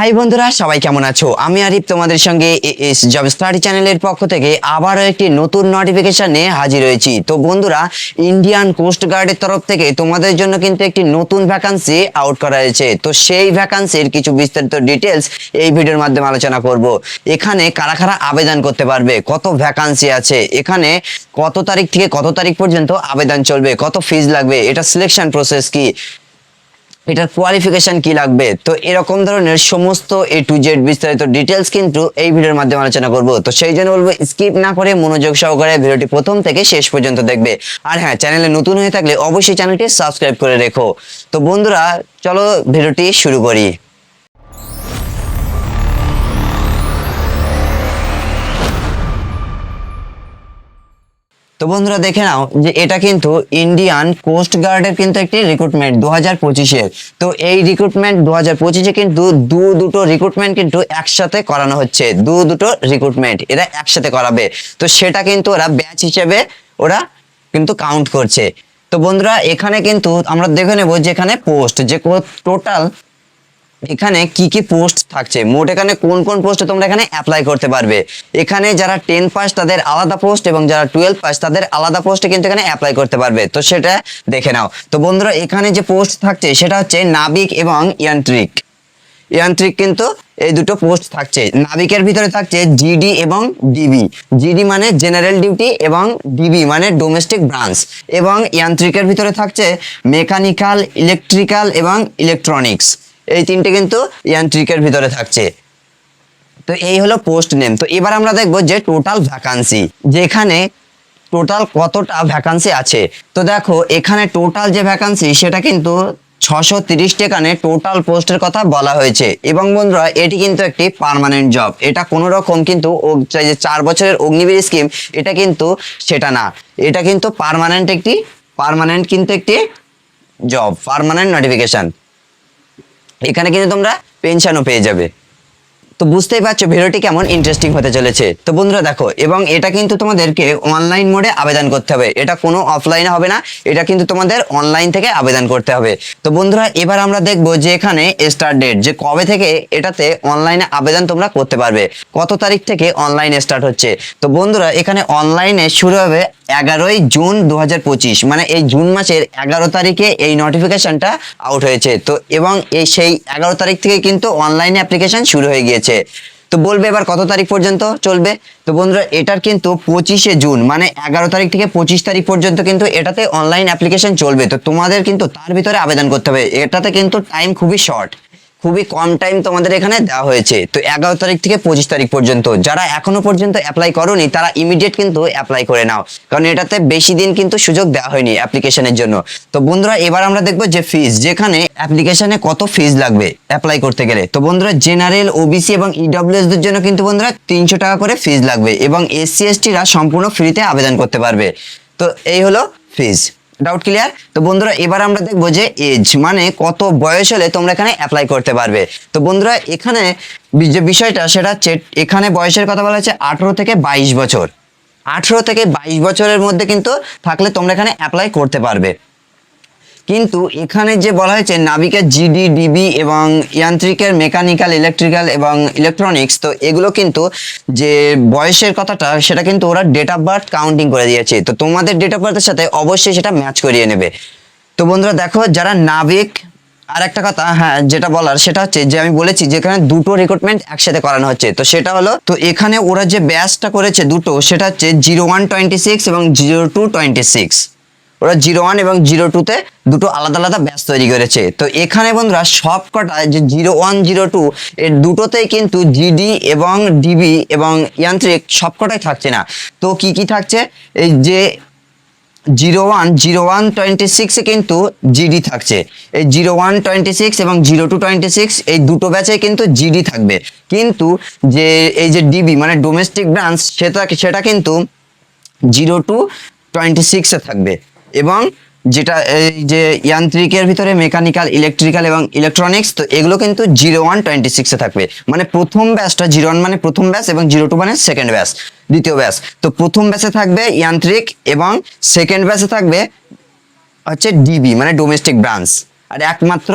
High বন্ধুরা, সবাই কেমন আছো? আমি আরিফ, তোমাদের সঙ্গে এস জব স্টাডি চ্যানেলের পক্ষ থেকে আবারও একটি নতুন নোটিফিকেশন নিয়ে হাজির হয়েছি। তো বন্ধুরা ইন্ডিয়ান কোস্ট গার্ডের তরফ থেকে তোমাদের জন্য কিন্তু একটি নতুন ভ্যাকান্সি আউট করা হয়েছে। তো সেই ভ্যাকান্সির কিছু বিস্তারিত ডিটেলস এই ভিডিওর মাধ্যমে আলোচনা করব। এখানে কারা কারা আবেদন করতে পারবে? কত ভ্যাকান্সি আছে? এখানে কত তারিখ থেকে কত তারিখ পর্যন্ত আবেদন চলবে? কত ফিজ লাগবে? এটা সিলেকশন প্রসেস কি? এটার কোয়ালিফিকেশন কি লাগবে? তো এরকম ধরনের সমস্ত এ টু জেড বিস্তারিত ডিটেলস কিন্তু এই ভিডিওর মাধ্যমে আলোচনা করব। তো সেই জন্য বলব স্কিপ না করে মনোযোগ সহকারে ভিডিওটি প্রথম থেকে শেষ পর্যন্ত দেখবে। আর হ্যাঁ চ্যানেলে নতুন হয়ে থাকলে অবশ্যই চ্যানেলটি সাবস্ক্রাইব করে রেখো। তো বন্ধুরা, চলো ভিডিওটি শুরু করি। তো বন্ধুরা দেখে নাও যে এটা কিন্তু ইন্ডিয়ান কোস্ট গার্ডের কিন্তু একটি রিক্রুটমেন্ট দু হাজার পঁচিশের। তো এই রিক্রুটমেন্ট দু হাজার পঁচিশে কিন্তু দু দুটো রিক্রুটমেন্ট কিন্তু একসাথে করানো হচ্ছে। দু দুটো রিক্রুটমেন্ট এরা একসাথে করাবে। তো সেটা কিন্তু ওরা ব্যাচ হিসেবে ওরা কিন্তু কাউন্ট করছে। তো বন্ধুরা এখানে কিন্তু আমরা দেখে নেব যে এখানে পোস্ট যে টোটাল এখানে কি কি পোস্ট থাকছে? মোট এখানে কোন কোন পোস্টে তোমরা এখানে অ্যাপ্লাই করতে পারবে? এখানে যারা টেন পাস তাদের আলাদা পোস্ট এবং যারা টুয়েলভ পাস তাদের আলাদা পোস্টে কিন্তু এখানে অ্যাপ্লাই করতে পারবে। তো সেটা দেখে নাও। তো বন্ধুরা, এখানে যে পোস্ট থাকছে, সেটা হচ্ছে নাবিক এবং ইয়ান্ত্রিক। ইয়ান্ত্রিক কিন্তু এই দুটো পোস্ট থাকছে। নাবিকের ভিতরে থাকছে জিডি এবং ডিবি জিডি মানে জেনারেল ডিউটি এবং ডিবি মানে ডোমেস্টিক ব্রাঞ্চ এবং ইয়ান্ত্রিকের ভিতরে থাকছে মেকানিক্যাল ইলেকট্রিক্যাল এবং ইলেকট্রনিক্স এই তিনটে কিন্তু ইয়ান্ত্রিকের ভিতরে থাকছে। তো এই হলো পোস্ট নেম তো এবার আমরা দেখব যে টোটাল ভ্যাকান্সি যেখানে টোটাল কতটা ভ্যাকান্সি আছে। তো দেখো, এখানে টোটাল যে ভ্যাকান্সি সেটা কিন্তু ছশো তিরিশ টেকানে টোটাল পোস্টের কথা বলা হয়েছে। এবং বন্ধুরা, এটি কিন্তু একটি পার্মানেন্ট জব এটা কোনো রকম কিন্তু চার বছরের অগ্নিবীর স্কিম এটা কিন্তু সেটা না। এটা কিন্তু পার্মানেন্ট একটি পার্মানেন্ট কিন্তু একটি জব পার্মানেন্ট নোটিফিকেশন এখানে কিন্তু তোমরা পেনশনও পেয়ে যাবে। তো বুঝতেই পারছ ভিডিওটি কেমন ইন্টারেস্টিং হতে চলেছে। তো বন্ধুরা দেখো, এবং এটা কিন্তু তোমাদেরকে অনলাইন মোডে আবেদন করতে হবে। এটা কোনো অফলাইনে হবে না, এটা কিন্তু তোমাদের অনলাইন থেকে আবেদন করতে হবে। তো বন্ধুরা, এবার আমরা দেখব যে এখানে স্টার্ট ডেট যে কবে থেকে এটাতে অনলাইনে আবেদন তোমরা করতে পারবে, কত তারিখ থেকে অনলাইন স্টার্ট হচ্ছে। তো বন্ধুরা, এখানে অনলাইনে শুরু হবে এগারোই জুন দু হাজার পঁচিশ মানে এই জুন মাসের এগারো তারিখে এই নোটিফিকেশনটা আউট হয়েছে। তো এবং এই সেই এগারো তারিখ থেকে কিন্তু অনলাইনে অ্যাপ্লিকেশন শুরু হয়ে গিয়েছে। তো বলবে এবার কত তারিখ পর্যন্ত চলবে? তো বন্ধুরা, এটার কিন্তু পঁচিশে জুন মানে এগারো তারিখ থেকে পঁচিশ তারিখ পর্যন্ত কিন্তু এটাতে অনলাইন অ্যাপ্লিকেশন চলবে। তো তোমাদের কিন্তু তার ভিতরে আবেদন করতে হবে। এটাতে কিন্তু টাইম খুবই শর্ট খুবই কম টাইম তোমাদের এখানে দেওয়া হয়েছে। তো এগারো তারিখ থেকে পঁচিশ তারিখ পর্যন্ত, যারা এখনও পর্যন্ত অ্যাপ্লাই করোনি, তারা ইমিডিয়েট কিন্তু অ্যাপ্লাই করে নাও। কারণ এটাতে বেশি দিন কিন্তু সুযোগ দেওয়া হয়নি অ্যাপ্লিকেশনের জন্য। তো বন্ধুরা, এবার আমরা দেখব যে ফিজ যেখানে অ্যাপ্লিকেশনে কত ফিজ লাগবে অ্যাপ্লাই করতে গেলে। তো বন্ধুরা জেনারেল ওবিসি এবং ইডব্লিউএস দের জন্য কিন্তু বন্ধুরা তিনশো টাকা করে ফিজ লাগবে এবং এসসি এসটিরা সম্পূর্ণ ফ্রিতে আবেদন করতে পারবে। তো এই হলো ফিজ ডাউট ক্লিয়ার তো বন্ধুরা, এবার আমরা দেখব যে এজ মানে কত বয়স হলে তোমরা এখানে অ্যাপ্লাই করতে পারবে। তো বন্ধুরা, এখানে যে বিষয়টা, সেটা হচ্ছে এখানে বয়সের কথা বলা হচ্ছে আঠেরো থেকে বাইশ বছর। আঠেরো থেকে বাইশ বছরের মধ্যে কিন্তু থাকলে তোমরা এখানে অ্যাপ্লাই করতে পারবে। কিন্তু এখানে যে বলা হয়েছে নাবিকের জিডি ডিবি এবং ইয়ান্ত্রিকের মেকানিক্যাল ইলেকট্রিক্যাল এবং ইলেকট্রনিক্স তো এগুলো কিন্তু যে বয়সের কথাটা, সেটা কিন্তু ওরা ডেট অফ বার্থ কাউন্টিং করে দিয়েছে। তো তোমাদের ডেট অফ বার্থের সাথে অবশ্যই সেটা ম্যাচ করিয়ে নেবে। তো বন্ধুরা, দেখো, যারা নাবিক আর একটা কথা হ্যাঁ যেটা বলার, সেটা হচ্ছে যে আমি বলেছি যেখানে দুটো রিক্রুটমেন্ট একসাথে করানো হচ্ছে। তো সেটা হলো, তো এখানে ওরা যে ব্যাচটা করেছে দুটো, সেটা হচ্ছে জিরো ওয়ান টোয়েন্টি সিক্স এবং জিরো টু টোয়েন্টি সিক্স ওরা জিরো ওয়ান এবং জিরো টুতে দুটো আলাদা আলাদা ব্যাচ তৈরি করেছে। তো এখানে বন্ধুরা সব কটা যে জিরো ওয়ান জিরো টু এর দুটোতেই কিন্তু জিডি এবং ডিবি এবং ইয়ান্ত্রিক সবকটাই থাকছে না। তো কি কি থাকছে? এই যে zero one zero one twenty সিক্সে কিন্তু জিডি থাকছে। এই জিরো ওয়ান টোয়েন্টি সিক্স এবং জিরো টু টোয়েন্টি সিক্স এই দুটো ব্যাচে কিন্তু জিডি থাকবে। কিন্তু যে এই যে ডিবি মানে ডোমেস্টিক ব্রাঞ্চ সেটা সেটা কিন্তু জিরো টু টোয়েন্টি সিক্সে থাকবে। এবং যেটা এই যে যান্ত্রিকের ভিতরে মেকানিক্যাল, ইলেকট্রিক্যাল এবং ইলেকট্রনিক্স, তো এগুলো কিন্তু জিরো ওয়ান টোয়েন্টি সিক্সে থাকবে। মানে প্রথম ব্যাচটা জিরো ওয়ান মানে প্রথম ব্যাচ এবং জিরো টু মানে সেকেন্ড ব্যাচ, দ্বিতীয় ব্যাচ। তো প্রথম ব্যাচে থাকবে যান্ত্রিক এবং সেকেন্ড ব্যাচে থাকবে হচ্ছে ডিবি মানে ডোমেস্টিক ব্রাঞ্চ আর একমাত্র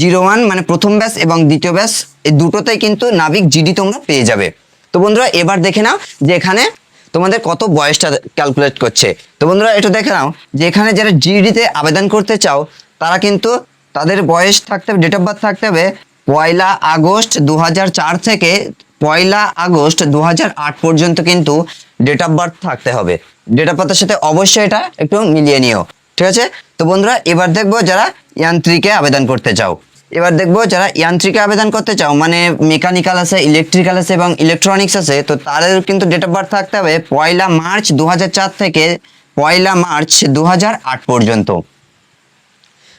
জিরো ওয়ান মানে প্রথম ব্যাচ এবং দ্বিতীয় ব্যাচ, এই দুটোতেই কিন্তু নাবিক জিডি তোমরা পেয়ে যাবে। তো বন্ধুরা, এবার দেখে নাও যে এখানে তোমাদের কত বয়সটা ক্যালকুলেট করছে? তো বন্ধুরা এটা দেখে নাও, যে এখানে যারা জিডিতে আবেদন করতে চাও, তারা কিন্তু তাদের বয়স থাকতে হবে ডেট অফ বার্থ থাকতে হবে পয়লা আগস্ট দু হাজার চার থেকে পয়লা আগস্ট দু হাজার আট পর্যন্ত কিন্তু ডেট অফ বার্থ থাকতে হবে। ডেট অফ বার্থের সাথে অবশ্যই এটা একটু মিলিয়ে নিও, ঠিক আছে? তো বন্ধুরা, এবার দেখব যারা ইয়ান্ত্রিকে আবেদন করতে চাও। এবার দেখব যারা ইয়ান্ত্রিকে আবেদন করতে চাও মানে মেকানিক্যাল আছে ইলেকট্রিক্যাল আছে এবং ইলেকট্রনিক্স আছে, তো তাদের কিন্তু ডেট অফ বার্থ থাকতে হবে পয়লা মার্চ দু হাজার চার থেকে পয়লা মার্চ দু হাজার আট পর্যন্ত।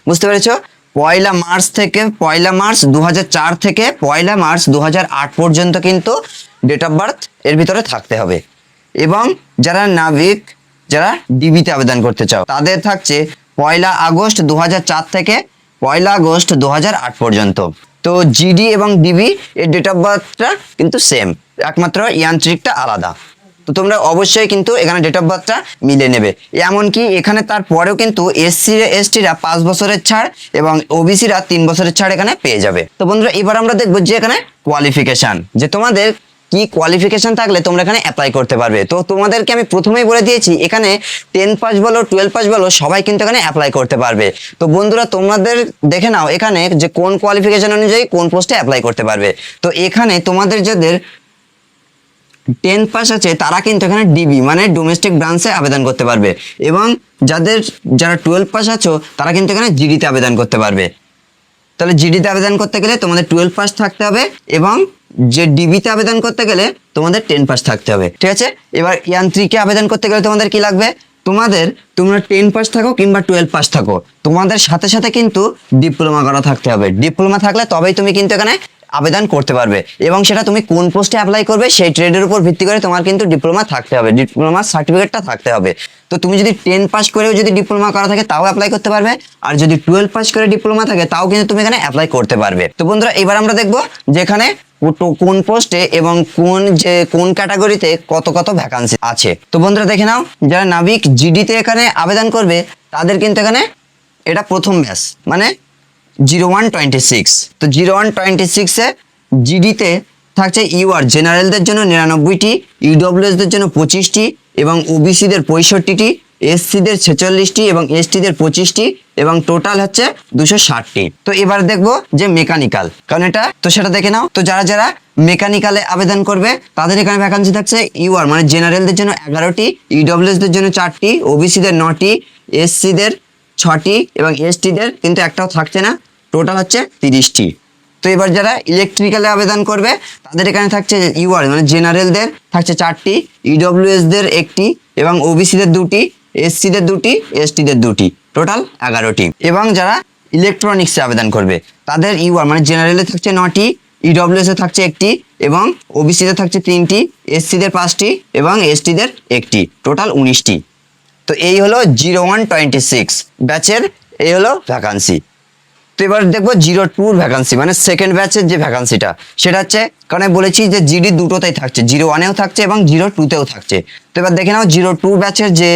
বুঝতে পেরেছ? পয়লা মার্চ থেকে পয়লা মার্চ দু হাজার চার থেকে পয়লা মার্চ দু হাজার আট পর্যন্ত কিন্তু ডেট অফ বার্থ এর ভিতরে থাকতে হবে। এবং যারা নাবিক, যারা ডিবিতে আবেদন করতে চাও, তাদের থাকছে পয়লা আগস্ট দু হাজার চার থেকে পয়লা আগস্ট দু হাজার আট পর্যন্ত। তো জিডি এবং ডিবি এর ডেট অফ বার্থটা কিন্তু সেম একমাত্র ইয়ান্ত্রিকটা আলাদা। তো তোমরা অবশ্যই কিন্তু এখানে ডেট অফ বার্থটা মিলে নেবে। এমনকি এখানে তারপরেও কিন্তু এসসি এসটিরা পাঁচ বছরের ছাড় এবং ওবিসিরা তিন বছরের ছাড় এখানে পেয়ে যাবে। তো বন্ধুরা, এবার আমরা দেখব যে এখানে কোয়ালিফিকেশান যে তোমাদের কি কোয়ালিফিকেশন থাকলে তোমরা এখানে অ্যাপ্লাই করতে পারবে? তো তোমাদেরকে আমি প্রথমেই বলে দিয়েছি, এখানে টেন পাস বলো টুয়েলভ পাস বলো, সবাই কিন্তু এখানে অ্যাপ্লাই করতে পারবে। তো বন্ধুরা, তোমাদের দেখে নাও এখানে যে কোন কোয়ালিফিকেশন অনুযায়ী কোন পোস্টে অ্যাপ্লাই করতে পারবে। তো এখানে তোমাদের যাদের টেন পাস আছে, তারা কিন্তু এখানে ডিবি মানে ডোমেস্টিক ব্রাঞ্চে আবেদন করতে পারবে। এবং যাদের, যারা টুয়েলভ পাস আছো, তারা কিন্তু এখানে জিডিতে আবেদন করতে পারবে। তাহলে জিডিতে আবেদন করতে গেলে তোমাদের টুয়েলভ পাস থাকতে হবে এবং যে ডিবিতে আবেদন করতে গেলে তোমাদের টেন পাস থাকতে হবে। ঠিক আছে? এবার ইয়ান্ত্রিকে আবেদন করতে গেলে তোমাদের কি লাগবে? তোমাদের তোমরা টেন পাস থাকো কিংবা টুয়েলভ পাস থাকো। তোমাদের সাথে সাথে কিন্তু ডিপ্লোমা করা থাকতে হবে। ডিপ্লোমা থাকলে তবেই তুমি কিন্তু এখানে আবেদন করতে পারবে। এবং সেটা তুমি কোন পোস্টে অ্যাপ্লাই করবে সেই ট্রেডের উপর ভিত্তি করে তোমার কিন্তু ডিপ্লোমা থাকতে হবে। ডিপ্লোমা সার্টিফিকেটটা থাকতে হবে। তো তুমি যদি টেন পাস করেও যদি ডিপ্লোমা করা থাকে তাও অ্যাপ্লাই করতে পারবে। আর যদি টুয়েলভ পাস করে ডিপ্লোমা থাকে তাও কিন্তু তুমি এখানে অ্যাপ্লাই করতে পারবে। তো বন্ধুরা, এবার আমরা দেখব যে এখানে কো- কোন পোস্টে এবং কোন যে, কোন ক্যাটাগরিতে কত কত ভ্যাকান্সি আছে? তো বন্ধুরা দেখে নাও, যারা নাবিক জিডিতে এখানে আবেদন করবে, তাদের কিন্তু এখানে এটা প্রথম ব্যাস মানে জিরো ওয়ান টোয়েন্টি সিক্স তো জিরো ওয়ান টোয়েন্টি সিক্সে জিডিতে থাকছে ইউআর জেনারেলদের জন্য নিরানব্বইটি ইউডব্লিউএসদের জন্য পঁচিশটি এবং ওবিসিদের পঁয়ষট্টিটি এসসিদের ছেচল্লিশটি এবং এসটিদের পঁচিশটি এবং টোটাল হচ্ছে দুশো ষাটটি। তো এবার দেখব যে মেকানিক্যাল কারণ এটা, তো সেটা দেখে নাও। তো যারা যারা মেকানিক্যালে আবেদন করবে, তাদের এখানে ভ্যাকান্সি থাকছে ইউআর মানে জেনারেলদের জন্য এগারোটি ইডব্লিউএসদের জন্য চারটি ওবিসিদের নটি এসসিদের ছটি এবং এসটিদের কিন্তু একটাও থাকছে না টোটাল হচ্ছে তিরিশটি। তো এবার যারা ইলেকট্রিক্যালে আবেদন করবে, তাদের এখানে থাকছে ইউআর মানে জেনারেলদের থাকছে চারটি ইডব্লিউএসদের একটি এবং ওবিসিদের দুটি এসসিদের দুটি এসটিদের দুটি। টোটাল এগারোটি। এবং যারা ইলেকট্রনিক্সে আবেদন করবে, তাদের ইউআর মানে জেনারেলে থাকছে নটি ইডব্লিউএস এ থাকছে একটি এবং ওবিসিতে থাকছে তিনটি এসসিদের পাঁচটি এবং এসটিদের একটি। টোটাল উনিশটি। তো এই হলো জিরো ওয়ান টোয়েন্টি সিক্স ব্যাচের এই হলো ভ্যাকান্সি তো এবার দেখব জিরো টুর ভ্যাকান্সি মানে সেকেন্ড ব্যাচের যে ভ্যাকান্সিটা সেটা হচ্ছে, কারণ বলেছি যে জিডি দুটোতেই থাকছে জিরো ওয়ানেও থাকছে এবং জিরো টুতেও থাকছে। তো এবার দেখে নাও জিরো টু ব্যাচের যে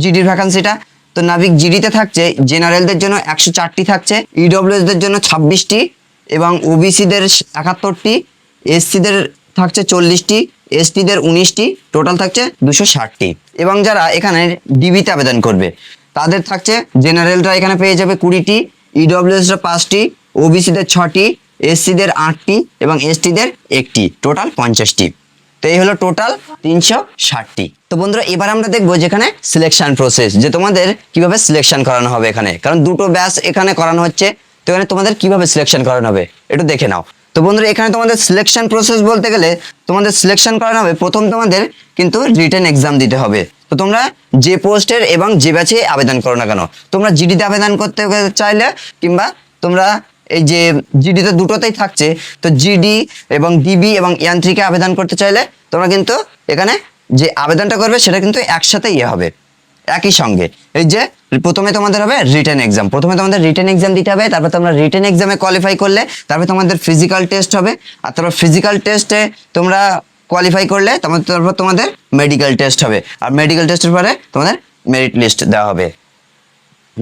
জিডির ভ্যাকান্সিটা তো নাবিক জিডিতে থাকছে জেনারেলদের জন্য একশো চারটি থাকছে ইডব্লিউএসদের জন্য ছাব্বিশটি এবং ওবিসিদের একাত্তরটি এসসিদের থাকছে চল্লিশটি এসটিদের উনিশটি টোটাল থাকছে দুশো ষাটটি। এবং যারা এখানে ডিবিতে আবেদন করবে, তাদের থাকছে জেনারেলরা এখানে পেয়ে যাবে কুড়িটি ইডব্লিউএসরা পাঁচটি ওবিসিদের ছটি এসসিদের আটটি এবং এসটিদের একটি টোটাল পঞ্চাশটি। তো এই হলো টোটাল তিনশো ষাটটি। তো বন্ধুরা, এবার আমরা দেখব যেখানে সিলেকশন প্রসেস যে তোমাদের কীভাবে সিলেকশন করানো হবে এখানে। কারণ দুটো ব্যাচ এখানে করানো হচ্ছে, তো এখানে তোমাদের কীভাবে সিলেকশন করানো হবে, একটু দেখে নাও। তো বন্ধুরা, এখানে তোমাদের সিলেকশন প্রসেস বলতে গেলে, তোমাদের সিলেকশন করানো হবে, প্রথম তোমাদের কিন্তু রিটেন এক্সাম দিতে হবে। তো তোমরা যে পোস্টের এবং যে ব্যাচে আবেদন করো না কেন? তোমরা জিডিতে আবেদন করতে চাইলে কিংবা তোমরা এই যে জিডিতে দুটোতেই থাকছে, তো জিডি এবং ডিবি এবং ইয়ান্ত্রিকে আবেদন করতে চাইলে তোমরা কিন্তু এখানে যে আবেদনটা করবে সেটা কিন্তু একসাথে ইয়ে হবে, একই সঙ্গে। এই যে প্রথমে তোমাদের হবে রিটেন এক্সাম প্রথমে তোমাদের রিটেন এক্সাম দিতে হবে, তারপর তোমরা রিটেন এক্সামে কোয়ালিফাই করলে, তারপর তোমাদের ফিজিক্যাল টেস্ট হবে, আর তারপর ফিজিক্যাল টেস্টে তোমরা কোয়ালিফাই করলে তোমাদের তারপর তোমাদের মেডিকেল টেস্ট হবে। আর মেডিকেল টেস্টের পরে তোমাদের মেরিট লিস্ট দেওয়া হবে।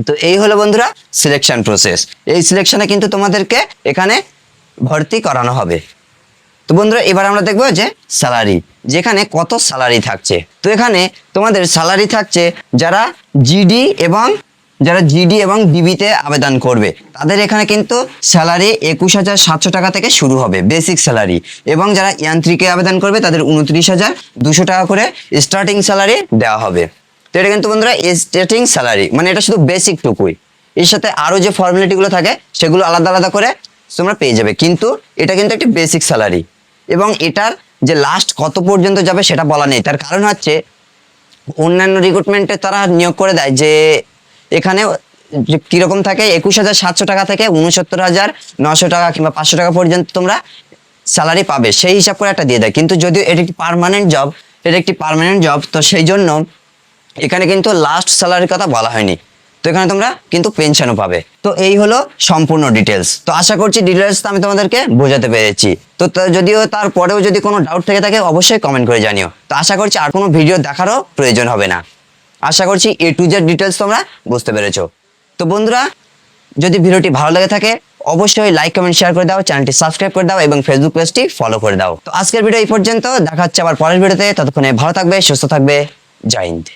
তো এই হলো বন্ধুরা সিলেকশন প্রসেস এই সিলেকশনে কিন্তু তোমাদেরকে এখানে ভর্তি করানো হবে। তো বন্ধুরা, এবার আমরা দেখব যে স্যালারি যেখানে কত স্যালারি থাকছে। তো এখানে তোমাদের স্যালারি থাকছে যারা জিডি এবং যারা জিডি এবং ডিবিতে আবেদন করবে, তাদের এখানে কিন্তু স্যালারি একুশ হাজার সাতশো টাকা থেকে শুরু হবে বেসিক স্যালারি এবং যারা ইয়ান্ত্রিকে আবেদন করবে, তাদের উনত্রিশ হাজার দুশো টাকা করে স্টার্টিং স্যালারি দেওয়া হবে। তো এটা কিন্তু বন্ধুরা স্টার্টিং স্যালারি মানে এটা শুধু বেসিক টুকুই। এর সাথে আরও যে ফর্মালিটিগুলো থাকে, সেগুলো আলাদা আলাদা করে তোমরা পেয়ে যাবে। কিন্তু এটা কিন্তু একটি বেসিক স্যালারি এবং এটার যে লাস্ট কত পর্যন্ত যাবে, সেটা বলা নেই। তার কারণ হচ্ছে, অন্যান্য রিক্রুটমেন্টে তারা নিয়োগ করে দেয় যে এখানে কীরকম থাকে? একুশ হাজার সাতশো টাকা থেকে উনসত্তর হাজার নশো টাকা কিংবা পাঁচশো টাকা পর্যন্ত তোমরা স্যালারি পাবে। সেই হিসাব করে একটা দিয়ে দেয়। কিন্তু যদিও এটা একটি পারমানেন্ট জব এটা একটি পারমানেন্ট জব তো সেই জন্য এখানে কিন্তু লাস্ট স্যালারির কথা বলা হয়নি। তো এখানে তোমরা কিন্তু পেনশনও পাবে। তো এই হলো সম্পূর্ণ ডিটেলস তো আশা করছি ডিটেলস আমি তোমাদেরকে বোঝাতে পেরেছি। তা- যদিও তারপরেও যদি কোনো ডাউট থেকে থাকে, অবশ্যই কমেন্ট করে জানিও। তো আশা করছি আর কোনো ভিডিও দেখারও প্রয়োজন হবে না। আশা করছি এ টু জেড ডিটেলস তোমরা বুঝতে পেরেছ। তো বন্ধুরা, যদি ভিডিওটি ভালো লেগে থাকে, অবশ্যই লাইক কমেন্ট শেয়ার করে দাও চ্যানেলটি সাবস্ক্রাইব করে দাও এবং ফেসবুক পেজটি ফলো করে দাও। তো আজকের ভিডিও এই পর্যন্ত, দেখা হচ্ছে আবার পরের ভিডিওতে ততক্ষণে ভালো থাকবে, সুস্থ থাকবে, জয় হিন্দ।